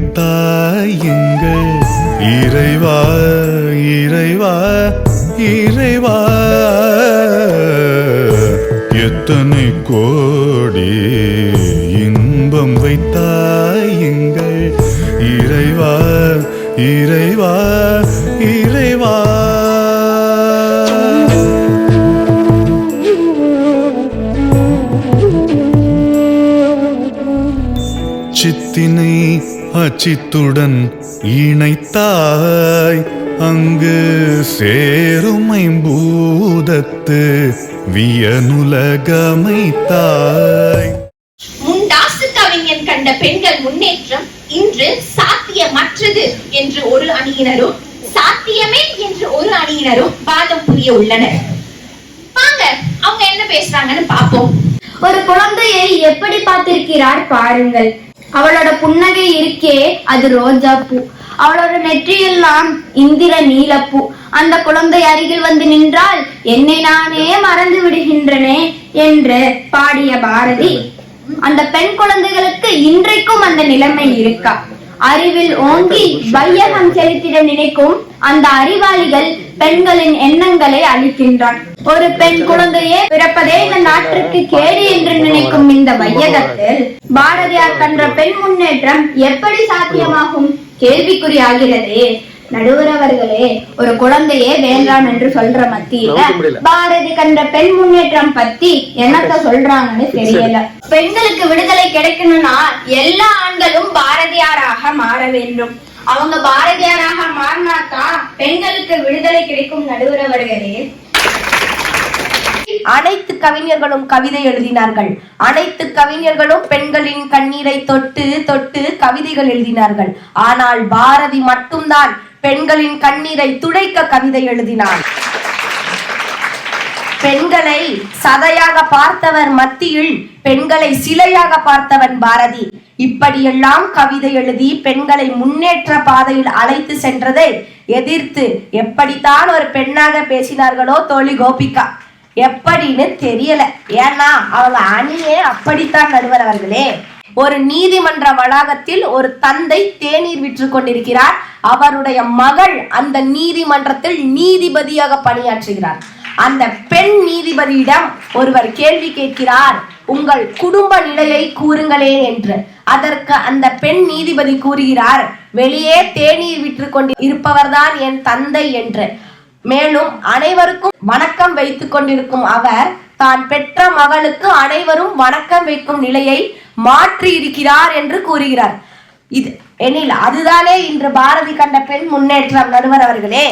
இன்பம் இறைவா இறைவா இறைவா. எத்தனை கோடி இன்பம் வைத்தாயுங்கள். இறைவா இறைவா இறைவா. சித்தினை அச்சித்துடன் இணைத்தாய். அங்கு சேரும் ஐம்பூதத்து வியனுலகமைத்தாய். முண்டாசு கவிஞன் கண்ட பெண்கள் முன்னேற்றம் இன்று சாத்தியமற்றது என்று ஒரு அணியினரும் சாத்தியமே என்று ஒரு அணியினரும் வாதம் புரிய உள்ளனர். வாங்க அவங்க என்ன பேசுறாங்கன்னு பாப்போம் ஒரு குழந்தையை எப்படி பார்த்திருக்கிறார் பாருங்கள். அவளோட புன்னகை இருக்கே அது ரோஜா பூ. அவளோட நெற்றியெல்லாம் இந்திர நீலப்பூ அந்த குழந்தை அருகில் வந்து நின்றால் என்னை நானே மறந்து விடுகின்றனே என்று பாடிய பாரதி அந்த பெண் குழந்தைகளுக்கு இன்றைக்கும் அந்த நிலைமை இருக்கா? அறிவில் ஓங்கி வையகம் செலுத்திட நினைக்கும் அந்த அறிவாளிகள் பெண்களின் எண்ணங்களை அளிக்கின்றான் ஒரு பெண் குழந்தையே பிறப்பதே இந்த நாட்டிற்கு கேடு என்று நினைக்கும் இந்த வையகத்தில் பாரதியார் கன்ற பெண் முன்னேற்றம் எப்படி சாத்தியமாகும்? கேள்விக்குறியாகிறதே. நடுவர் அவர்களே ஒரு குழந்தையே வேண்டாம் என்று சொல்ற மத்தியில பாரதி கண்ட பெண் முன்னேற்றம் பத்தி என்னத்த சொல்றாங்கன்னு தெரியல. பெண்களுக்கு விடுதலை கிடைக்கணும்னா எல்லா ஆண்களும் பாரதியாராக மாற வேண்டும். அவங்க பாரதியாராக மாறினாத்தான் பெண்களுக்கு விடுதலை கிடைக்கும் நடுவர் அவர்களே. அனைத்து கவிஞர்களும் கவிதை எழுதினார்கள். அனைத்து கவிஞர்களும் பெண்களின் கண்ணீரை தொட்டு தொட்டு கவிதைகள் எழுதினார்கள். ஆனால் பாரதி மட்டும்தான் பெண்களின் கண்ணீரை துடைக்க கவிதை எழுதினார். பெண்களை சதையாக பார்த்தவர் மத்தியில் பெண்களை சிலையாக பார்த்தவன் பாரதி. இப்படியெல்லாம் கவிதை எழுதி பெண்களை முன்னேற்ற பாதையில் அழைத்து சென்றதை எதிர்த்து எப்படித்தான் ஒரு பெண்ணாக பேசினார்களோ தோழி கோபிகா? எப்படின்னு தெரியல. ஏன்னா அவங்க அணியே அப்படித்தான் நடுவர் அவர்களே. ஒரு நீதிமன்ற வளாகத்தில் ஒரு தந்தை தேநீர் விற்று கொண்டிருக்கிறார். அவருடைய மகள் அந்த நீதிமன்றத்தில் நீதிபதியாக பணியாற்றுகிறார். அந்த பெண் நீதிபதியிடம் ஒருவர் கேள்வி கேட்கிறார். உங்கள் குடும்ப நிலையை கூறுங்களேன் என்று. அதற்கு அந்த பெண் நீதிபதி கூறுகிறார் வெளியே தேநீர் விற்று கொண்டு இருப்பவர்தான் என் தந்தை என்று. மேலும் அனைவருக்கும் வணக்கம் வைத்துக் கொண்டிருக்கும் அவர் தான் பெற்ற மகளுக்கு அனைவரும் வணக்கம் வைக்கும் நிலையை மாற்றி இருக்கிறார் என்று கூறுகிறார். இது எனில் அதுதானே இன்று பாரதி கண்ட பெண் முன்னேற்றம் நடுவர் அவர்களே.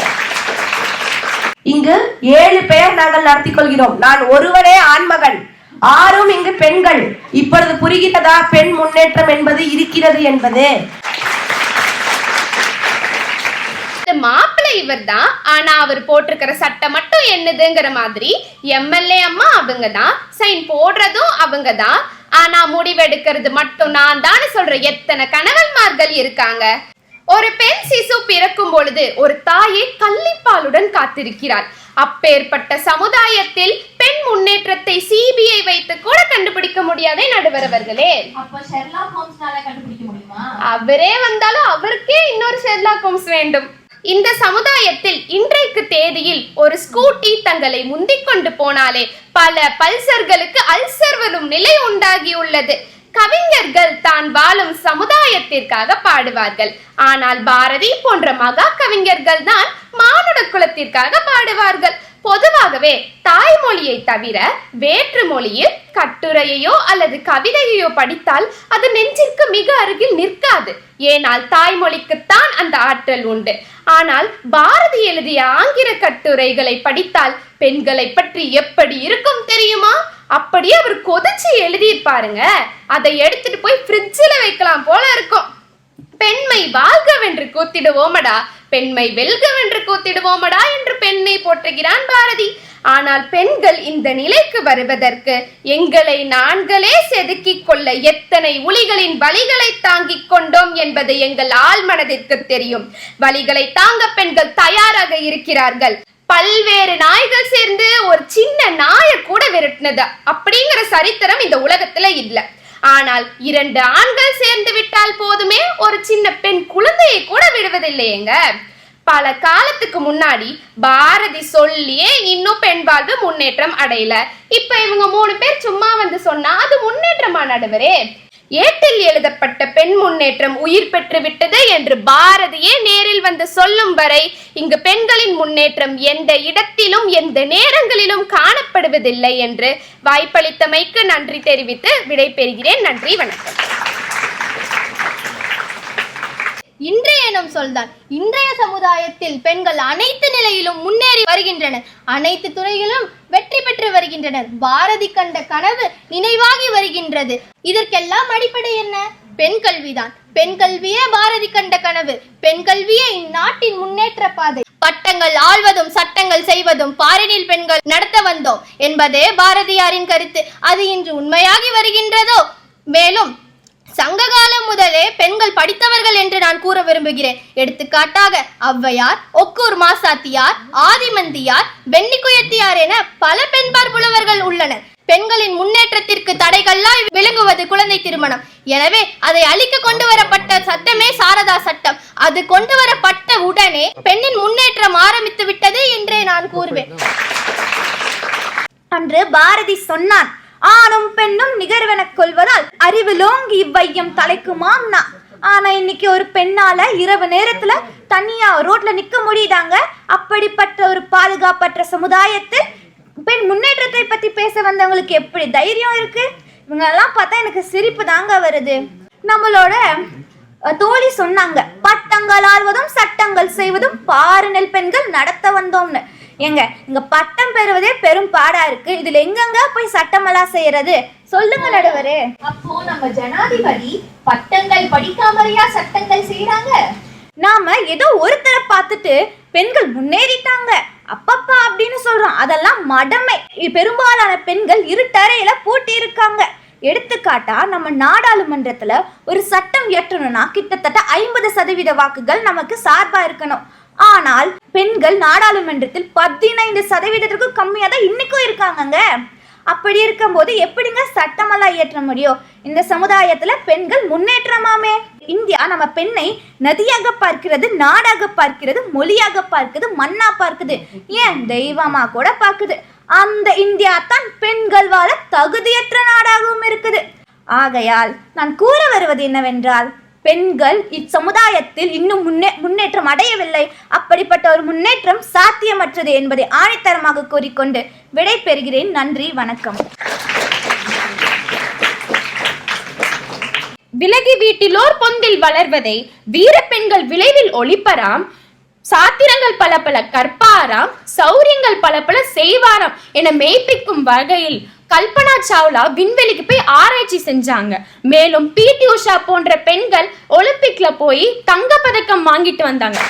இங்கு ஏழு பேர் நாங்கள் நடத்தி கொள்கிறோம் நான் ஒருவனே ஆண்மகன் ஆறும் இங்கு பெண்கள். இப்பொழுது புரிகிறதா பெண் முன்னேற்றம் என்பது இருக்கிறது என்பது? மாப்பிள்ளை இவர் தான் ஆனா அவர் போட்டிருக்கிற சட்டை மட்டும் என்னதுங்கிற மாதிரி எம்எல்ஏ அம்மா அவங்க தான் சைன் போடுறதும் அவங்க தான் ஆனா முடிவெடுக்கிறது மட்டும் நான் தானே சொல்ற எத்தனை கணவன்மார்கள் இருக்காங்க? ஒரு பெண் சிசு பிறக்கும் பொழுது ஒரு தாயை கள்ளிப்பாலுடன் காத்திருக்கிறார் அப்பேற்பட்ட சமுதாயத்தில் பெண் முன்னேற்றத்தை சிபிஐ வைத்து கூட கண்டுபிடிக்க முடியாதே நடுவர் அவர்களே. அவரே வந்தாலும் அவருக்கே இன்னொரு ஷெர்லாக் ஹோம்ஸ் வேண்டும். இந்த சமுதாயத்தில் இன்றைக்கு தேதியில் ஒரு ஸ்கூட்டி தங்களை முந்திக் கொண்டு போனாலே பல பல்சர்களுக்கு அல்சர் வரும் நிலை உண்டாகியுள்ளது. கவிஞர்கள் தான் வாழும் சமுதாயத்திற்காக பாடுவார்கள். ஆனால் பாரதி போன்ற மகா கவிஞர்கள் தான் மானுட குலத்திற்காக பாடுவார்கள். பொதுவாகவே தாய்மொழியை தவிர வேற்று மொழியில் கட்டுரையையோ அல்லது கவிதையையோ படித்தால் அது நெஞ்சிற்கு மிக அருகில் நிற்காது. ஏனால் தாய்மொழிக்குத்தான் அந்த ஆற்றல் உண்டு. ஆனால் பாரதி எழுதிய ஆங்கில கட்டுரைகளை படித்தால் பெண்களை பற்றி எப்படி இருக்கும் தெரியுமா? அப்படியே அவர் கொதிச்சு எழுதியிருப்பாருங்க அதை எடுத்துட்டு போய் ஃப்ரிட்ஜில் வைக்கலாம் போல இருக்கும். பெண்மை வாழ்கவென்று கூத்திடுவோமடா. பெண்மை வெல்கவென்று கூத்திடுவோமடா என்று பெண்ணை போற்றுகிறான் பாரதி. ஆனால் பெண்கள் இந்த நிலைக்கு வருவதற்கு எங்களை நான்களே செதுக்கிக் கொள்ள எத்தனை உளிகளின் வலிகளை தாங்கிக் கொண்டோம் என்பது எங்கள் ஆழ்மனதிற்கு தெரியும். வலிகளை தாங்க பெண்கள் தயாராக இருக்கிறார்கள். பல்வேறு நாய்கள் சேர்ந்து ஒரு சின்ன நாயை கூட விரட்டினது. அப்படிங்கிற சரித்திரம் இந்த உலகத்துல இல்ல. ஆனால் இரண்டு ஆண்கள் சேர்ந்து விட்டால் போதுமே ஒரு சின்ன பெண் குழந்தையை கூட விடுவதில்லையேங்க. பல காலத்துக்கு முன்னாடி பாரதி சொல்லியே இன்னும் பெண் வாழ்வு முன்னேற்றம் அடையல. இப்ப இவங்க மூணு பேர் சும்மா வந்து சொன்னா அது முன்னேற்றமா நடுவரே? ஏட்டில் எழுதப்பட்ட பெண் முன்னேற்றம் உயிர் பெற்று விட்டது என்று பாரதியே நேரில் வந்து சொல்லும் வரை இங்கு பெண்களின் முன்னேற்றம் எந்த இடத்திலும் எந்த நேரங்களிலும் காணப்படுவதில்லை என்று வாய்ப்பளித்தமைக்கு நன்றி தெரிவித்து விடைபெறுகிறேன். நன்றி வணக்கம். இன்றைய எனும் சொல்தான் இன்றைய சமுதாயத்தில் பெண்கள் அனைத்து நிலையிலும் முன்னேறி வருகின்றனர். அனைத்து துறையிலும் வெற்றி பெற்று வருகின்றனர். பாரதி கண்ட கனவு நினைவாகி வருகின்றது. இதற்கெல்லாம் அடிப்படை என்ன? பெண் கல்விதான். பெண் கல்வியே பாரதி கண்ட கனவு. பெண் கல்வியே இந்நாட்டின் முன்னேற்ற பாதை. பட்டங்கள் ஆழ்வதும் சட்டங்கள் செய்வதும் பாரினில் பெண்கள் நடத்த வந்தோம். என்பதே பாரதியாரின் கருத்து. அது இன்று உண்மையாகி வருகின்றதோ? மேலும் சங்க காலம் முதலே பெண்கள் படித்தவர்கள் என்று நான் கூற விரும்புகிறேன். எடுத்துக்காட்டாக ஔவையார் ஒக்கூர் மாசாத்தியார் ஆதிமந்தியார் வெண்ணிக்குயத்தியார் என பல பெண்பார் புலவர்கள் உள்ளனர். பெண்களின் முன்னேற்றத்திற்கு தடைகளாய் விளங்குவது குழந்தை திருமணம். எனவே அதை அழிக்க கொண்டு வரப்பட்ட சட்டமே சாரதா சட்டம். அது கொண்டு வரப்பட்ட உடனே பெண்ணின் முன்னேற்றம் ஆரம்பித்து விட்டது என்றே நான் கூறுவேன். அன்று பாரதி சொன்னான் ஆணும் பெண்ணும் நிகர்வென கொள்வதால் அறிவிலோங்கி இவ்வையம் தலைக்குமாம்னா ஆனா இன்னைக்கு ஒரு பெண்ணால இரவு நேரத்துல தனியா ரோட்ல நிக்க முடியுதாங்க? அப்படிப்பட்ட ஒரு பாதுகாப்பற்ற சமுதாயத்தில் பெண் முன்னேற்றத்தை பத்தி பேச வந்தவங்களுக்கு எப்படி தைரியம் இருக்கு? இவங்க எல்லாம் பார்த்தா எனக்கு சிரிப்பு தாங்க வருது. நம்மளோட தோழி சொன்னாங்க பட்டங்கள் ஆள்வதும் சட்டங்கள் செய்வதும் பாரு நெல் பெண்கள் நடத்த வந்தோம்னு. ஏங்க இங்க பட்டம் பெறுவதே பெரும் பாடா இருக்கு. இதுல எங்கெங்க போய் சட்டமெல்லாம் செய்யறது? சொல்லுங்க நடுவரே. அப்போ நம்ம ஜனாதிபதி பட்டங்கள் படிக்காமலையா சட்டங்கள் செய்யறாங்க நாம ஏதோ ஒருத்தரை பார்த்துட்டு பெண்கள் முன்னேறிட்டாங்க. அப்பப்பா அப்படின்னு சொல்றோம். அதெல்லாம் மடமை. பெரும்பாலான பெண்கள் இருட்டறையில பூட்டி இருக்காங்க எடுத்துக்காட்டா நம்ம நாடாளுமன்றத்துல ஒரு சட்டம் இயற்றணும்னா கிட்டத்தட்ட ஐம்பது சதவீத வாக்குகள் நமக்கு சார்பா இருக்கணும். ஆனால் பெண்கள் நாடாளுமன்றத்தில் பதினைந்து சதவீதத்திற்கும் கம்மியாக தான் இன்னைக்கும் இருக்காங்கங்க. அப்படி இருக்கும்போது எப்படிங்க சட்டமெல்லாம் இயற்ற முடியும்? இந்த சமுதாயத்துல பெண்கள் முன்னேற்றமாமே. இந்தியா நம்ம பெண்ணை நதியாக பார்க்கிறது நாடாக பார்க்கிறது மொழியாக பார்க்குது மண்ணா பார்க்குது. ஏன்? தெய்வமா கூட பார்க்குது. அந்த இந்தியா தான் பெண்கள் வாழ தகுதியற்ற நாடாகவும் இருக்குது. ஆகையால் நான் கூற வருவது என்னவென்றால் பெண்கள் இச்சமுதாயத்தில் இன்னும் முன்னே முன்னேற்றம் அடையவில்லை. அப்படிப்பட்ட ஒரு முன்னேற்றம் சாத்தியமற்றது என்பதை ஆணித்தரமாக கூறிக்கொண்டு விடை பெறுகிறேன் நன்றி வணக்கம். விலகி வீட்டிலோர் பொந்தில் வளர்வதை வீர பெண்கள் விளைவில் ஒளிப்பராம். சாத்திரங்கள் பல பல கற்பாராம். சௌரியங்கள் பல பல செய்வாராம் என மெய்ப்பிக்கும் வகையில் கல்பனா சாவ்லா விண்வெளிக்கு போய் ஆராய்ச்சி செஞ்சாங்க. மேலும் பிடி உஷா போன்ற பெண்கள் ஒலிம்பிக்ல போய் தங்கப்பதக்கம் வாங்கிட்டு வந்தாங்க.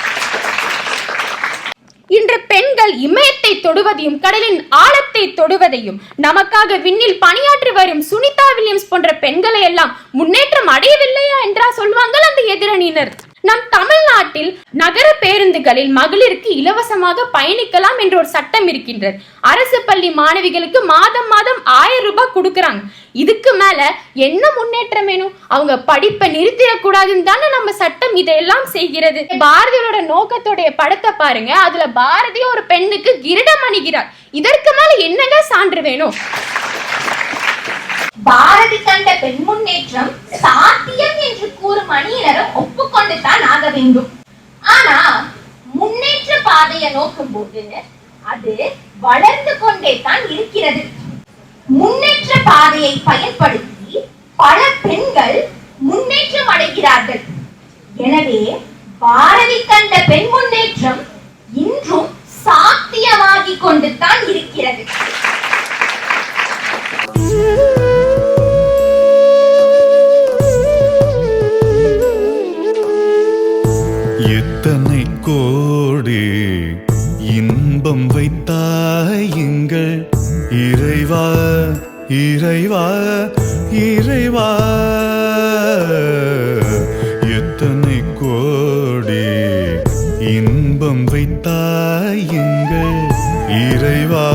இன்று பெண்கள் இமயத்தை தொடுவதையும் கடலின் ஆழத்தை தொடுவதையும் நமக்காக விண்ணில் பணியாற்றி வரும் சுனிதா வில்லியம்ஸ் போன்ற பெண்களை எல்லாம் முன்னேற்றம் அடையவில்லையா என்றா சொல்வாங்கள் அந்த எதிரணியினர். நம் தமிழ்நாட்டில் நகர பேருந்துகளில் மகளிருக்கு இலவசமாக பயணிக்கலாம் என்ற ஒரு சட்டம் இருக்கின்றது. அரசு பள்ளி மாணவிகளுக்கு மாதம் மாதம் ஆயிரம் ரூபாய் கொடுக்கறாங்க. இதுக்கு மேல என்ன முன்னேற்றம் வேணும்? அவங்க படிப்பை நிறுத்திடக்கூடாதுன்னு தானே நம்ம சட்டம் இதெல்லாம் செய்கிறது. பாரதியோட நோக்கத்தோடைய படத்தை பாருங்க. அதுல பாரதி ஒரு பெண்ணுக்கு கிரீடம் அணிகிறார். இதற்கு மேல என்னங்க சான்று வேணும்? பாரதி கண்ட பெண் முன்னேற்றம் சாத்தியம் என்று கூறும் அணியினரும் ஒப்புக்கொண்டு தான் ஆக வேண்டும். ஆனா முன்னேற்ற பாதையை நோக்கும் போது அது வளர்ந்து கொண்டே தான் இருக்கிறது. முன்னேற்ற பாதையை பயன்படுத்தி பல பெண்கள் முன்னேற்றம் அடைகிறார்கள். எனவே பாரதி கண்ட பெண் முன்னேற்றம் இன்றும் சாத்தியமாகிக் கொண்டு தான் இருக்கிறது. எத்தனை கோடி இன்பம் வைத்தாயுங்கள் இறைவா இறைவா இறைவா? எத்தனை கோடி இன்பம் வைத்தாயுங்கள் இறைவா?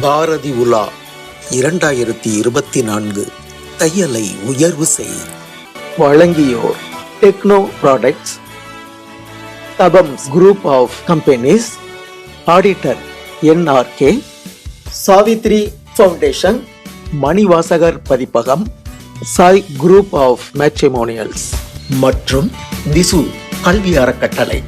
பாரதி உலா இரண்டாயிரத்தி இருபத்தி நான்கு தையலை உயர்வு செய். வழங்கியோர் techno products தபம்ஸ் group of companies auditor NRK Savitri foundation Manivasagar பதிப்பகம் சாய் குரூப் ஆஃப் மேட்ரிமோனியல்ஸ் மற்றும் திசு கல்வி அறக்கட்டளை